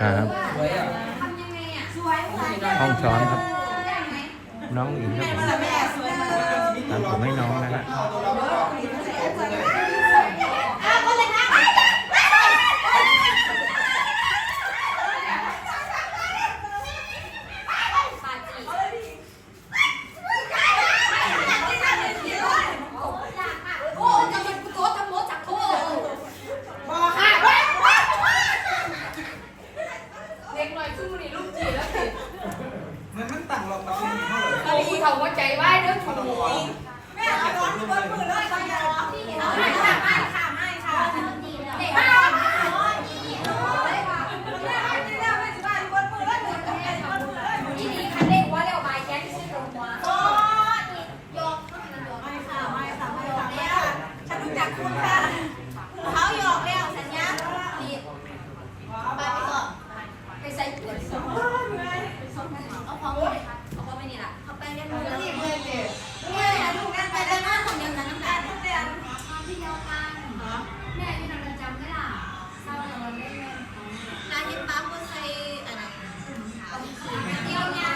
ครับ สวยอะทำยังไงอะห้องซ้อนครับ ได้ไหมน้องอิงครับผมแม่สวยมากตามผมให้น้องนะครับ อ้าวคนเลยนะปาจีโอ้จะมันกูโตทำโมจักโต บอกค่ะ เด็กหน่อยสู้นี่ลูกจีแล้วสิมันมันต่างหรอกกับเพลงเท่าไหร่ตอนนี้เขาว่าใจไหวเด้อชมหมูแม่เอารถบนมือเลยก็อย่าเอาไม่ค่ะไม่ค่ะไม่ค่ะ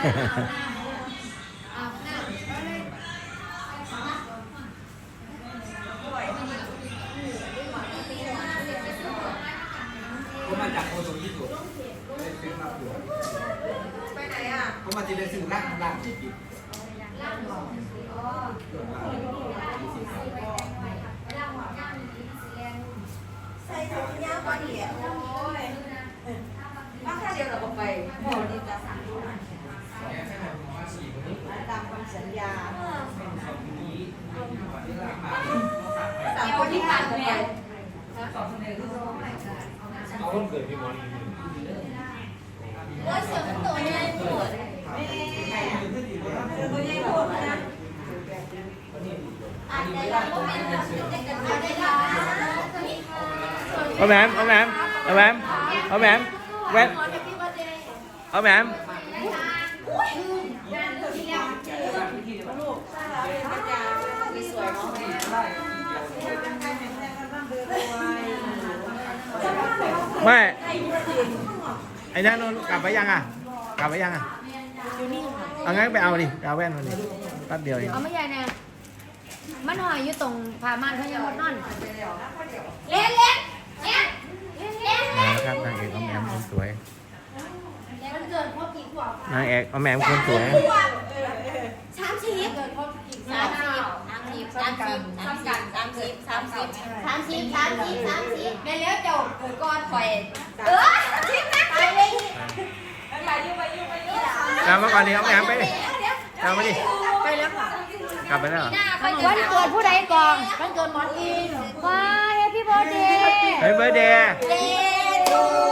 ผมมาจากโอโซญี่ปุ่นได้ซื้อมาปลูไปไหนอะผมมาจะไนสื่อกิล่างสั่งไว้หล่งน่อย ตามคำสัญญาสามคนที่ผ่านไปเอาต้นเกิดพี่มอนี่โอ้ยเสือมันตัวใหญ่ปวดแม่คือตัวใหญ่พูดนะอาจจะยังไม่เป็นเด็กกันไม่ได้ละเอาแหมมเอาแหมมเอาแหมมเอาแหมมแว่นเอาแหม ไม่ไอ้นั่นนู่นกลับไปยังอะ กลับไปยังอะเอางั้นไปเอาดิไปเอาแว่นมาดิแป๊บเดียวเองเอาไม่ใหญ่แน่มันหอยอยู่ตรงผาม่านเขายังมดนอนเล่นเล่นเล่นเล่นนะครับนางเอกเอาแหมมคนสวย มันเกิดเพราะกี่ขวบนางเอกเอาแหมมคนสวย สามสิบเกิดเพราะกี่สามสิบสามสิบสามสิบสามสิบสามสิบสามสิบสามสิบสามสิบสามสิบแม่แล้วเจ้าเกิดก้อนข่อยเออทิพย์นะไปเลยกลับมาก่อนดิเอาแหมมไปดิกลับมาดิ ไปแล้วค่ะกลับไปแล้วเหรอวันเกิดผู้ใดก่อนวันเกิดหมอนอิงว้าแฮปปี้เบิร์ดเดย์เฮ้ยเบอร์เดย์เล่น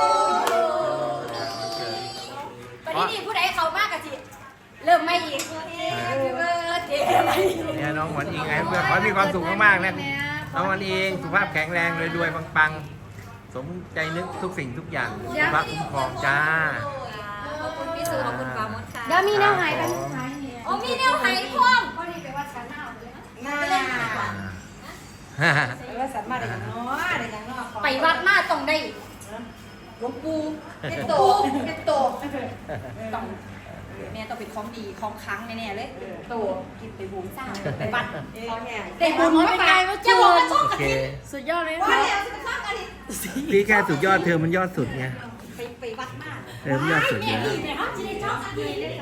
ใดเขามากกะสิเริ่มไม่อีกเบิร์ดเดย์ไม่อีกเนี่ยน้องหวานอิงไงเพื่อขอให้มีความสุขมากๆนะน้องหวานอิงสุขภาพแข็งแรงรวยๆปังๆ สมใจนึกทุกสิ่งทุกอย่างสุขภาพคุ้มครองจ้า ขอบคุณพี่สุขอบคุณปามดค่ะเดี๋ยวมีแนวหายไปโอ้มีแนวไหพ่วงพอดีไปวัดสันหน้าเลยน่าไปว่าสัมมาได้ยังเนาะได้ยังเนาะไปวัดมาตรงได้หลวงปู่เป็นโตเป็นโตต้อง แม่ต้องเป็นของดีของค้างแน่ๆเลยโตกินไปบุญสร้างไปวัดเอ๊ะแม่ได้บุญมาไปจะบอกกระช่องโอกระเคถิ่นสุดยอดเลยว่าค่ะแล้วจะข้ามกันดิพี่แค่สุดยอดเธอมันยอดสุดไงไปไปวัดมาเธอมันยอดสุดแม่นะดีเนี่ยเขาจะได้ช่องกระถิ่นเลย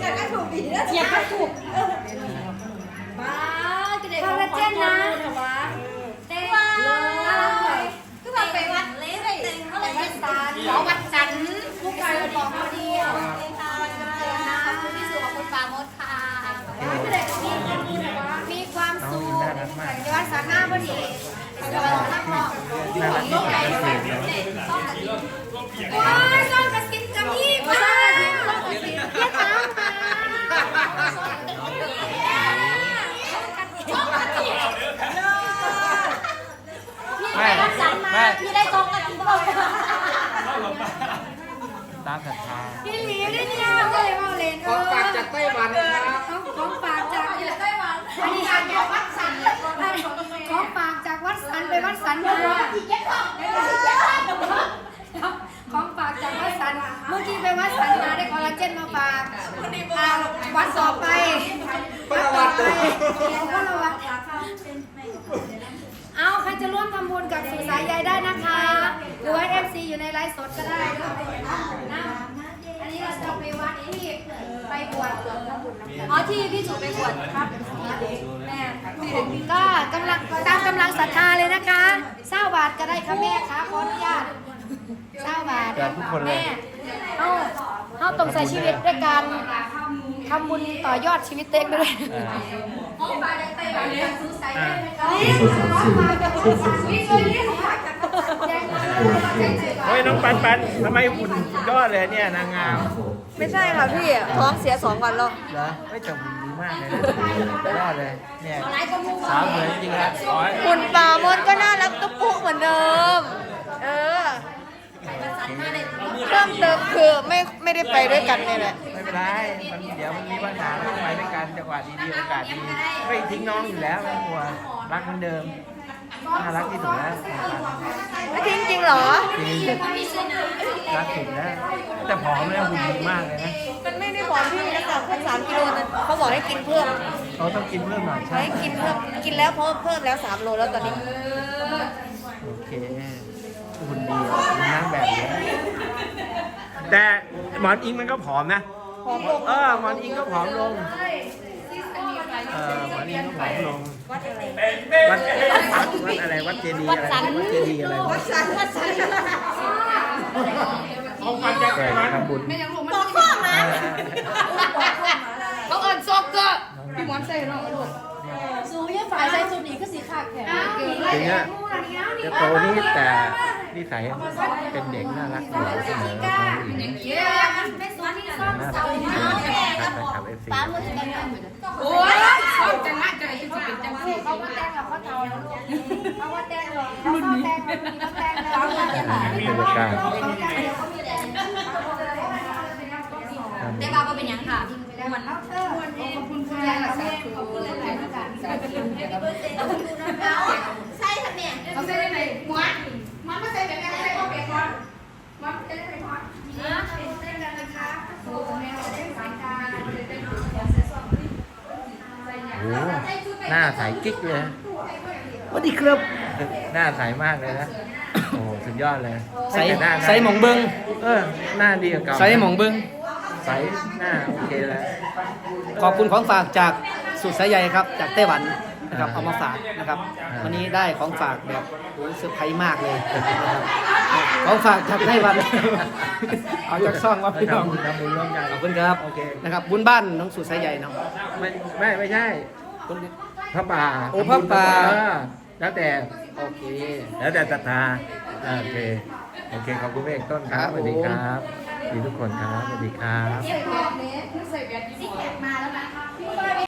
อยากให้ถูกดีนะเทียบก็ถูกบ้าจะได้คอลลา หมอวัดสันผู้การบอกคนเดียวคุณพี่สุขอคุณปามดค่ะมีความสุขเดี๋ยสาหน้าพอดีแดี๋ยวสาหน้าพอ ศรัทธาพี่หลีได้เนี่ยก็เลยว่าเลนขอฝากจากไต้หวันนะครับของฝากจากไต้หวันอันนี้อ่านจากวัดสันของฝากจากวัดสันไปวัดสันนมาของฝากจากวัดสันเมื่อกี้ไปวัดสันมาได้คอลลาเจนมาฝากอ่าวันต่อไปวัดต่อไปก็ระวัดเอาใครจะร่วมทำบุญกับสุสายใยได้นะคะหรื อว่าเอฟซีอยู่ในไลฟ์สดก็ได้นะอันนี้เราจะไปวัดที่ไปบวชอ๋อที่พี่สุไปบวชครับแม่ก็กำลังตามกำลังศรัทธาเลยนะคะเศร้าบาทก็ได้ค่ะแม่คะขออนุญาตเศร้าบาทแจกทุกคนเลยแม่เอาเอาต้องใส่ชีวิตด้วยการทำบุญต่อยอดชีวิตเต็งด้วยอ่าของฝากจากไต้หวันจากสุสายอ่า เฮ้ยน้องปันปันทำไมหุ่นสุดยอดเลยเนี่ยนางงามไม่ใช่ค่ะพี่ท้องเสียสองวันแล้วเหรอไม่แต่หุ่นดีมากเลยนะสุดยอดเลยเนี่ยสาวเหมือนจริงๆนะอ๋อหุ่นปลามดก็น่ารักตุ๊ปุ๊เหมือนเดิม เออเพิ่มเติมคือไม่ไม่ได้ไปด้วยกันเนี่ยแหละไม่เป็นไรมันเดี๋ยวมันมีปัญหาแล้วก็ไปด้วยกันจังหวะดีๆโอกาสดีไม่ทิ้งน้องอยู่แล้วไม่กลัวรักเหมือนเดิม น่ารักที่สุดแล้วไม่ทิ้งจริงเหรอจริงรักสุดแล้วแต่ผอมแล้วหุ่นดีมากเลยนะมันไม่ได้บอกพี่นะแต่เพิ่มสามกิโลนะเขาบอกให้กินเพิ่มเขาต้องกินเพิ่มหน่อยใช่ให้กินเพิ่มกินแล้วเพิ่มเพิ่มแล้วสามโลแล้วตอนนี้โอเคหุ่นดีอะหุ่นนางแบบเลยแต่หมอนอิงมันก็ผอมนะผอมลงเออหมอนอิงก็ผอมลง เออหมอนอิงก็ผอมลงวัดอะไรวัดวัดอะไรวัดเจดีย์อะไรวัดเจดีย์อะไรวัดสันวัดสันแต่ทำบุญบอกข้อมาเขาเอิญซอกเกอร์พี่หมอนใส่เนาะลูกสูยฝ่ายใส่สุดนี้ก็สีขาดแขนถึงอะจะโตนี่แต่นิสัยเป็นเด็กน่ารักอยู่เสมอ ฟซีโอ้ยชอบจังละจังที่เป็นจังคู่เขาว่าแต่งกับเขาเทาแล้วลูกเขาว่าแต่งหรอเขาชอบแต่งแบบนี้แล้วแต่งแล้วเขาแต่งแบบนี้บรรยากาศเขาแต่งเดี๋ยวเขามีแต่ได้บ้าเป็นยังค่ะมันเล่าเธอขอบคุณค่ะขอบคุณหลายๆนะคะใช่ค่ะเนี่ยเขาใส่ได้ไหนมันมันไม่ใส่แบบนี้ใส่ก็เป็นมันมันจะได้ไหมมันนะเต้นกันนะคะโอ้แมวเต้นสายตาเต้น โอ้ หน้าใสกิ๊กเลยสวัสดีครับหน้าใสมากเลยนะโอ้สุดยอดเลยใส่แต่หน้าใส่หมองเบิงเออหน้าดีกว่าเก่าใส่หมองเบิงใสหน้าโอเคแล้ว ขอบคุณของฝากจากสุดสายใยครับ จากไต้หวันนะครับเอามาฝากนะครับอ่าวันนี้ได้ของฝากแบบโอ้ยเซอร์ไพรส์มากเลยนะครับของฝากจากไต้หวัน เอาจากซ่องมาพี่น้องทำบุญทำบุญร่วมกัน ขอบคุณครับโอเค นะครับบุญบ้านน้องสุดสายใยเนาะไม่ไม่ไม่ใช่คน พระป่าโอ้พระป่าเออแล้วแต่ โอเค แล้วแต่ศรัทธาอ่าโอเคโอเคขอบคุณเอกต้นครับครับสวัสดีครับสวัสดีทุกคนครับสวัสดีครับ ใส่แบบนี้ใส่แบบนี้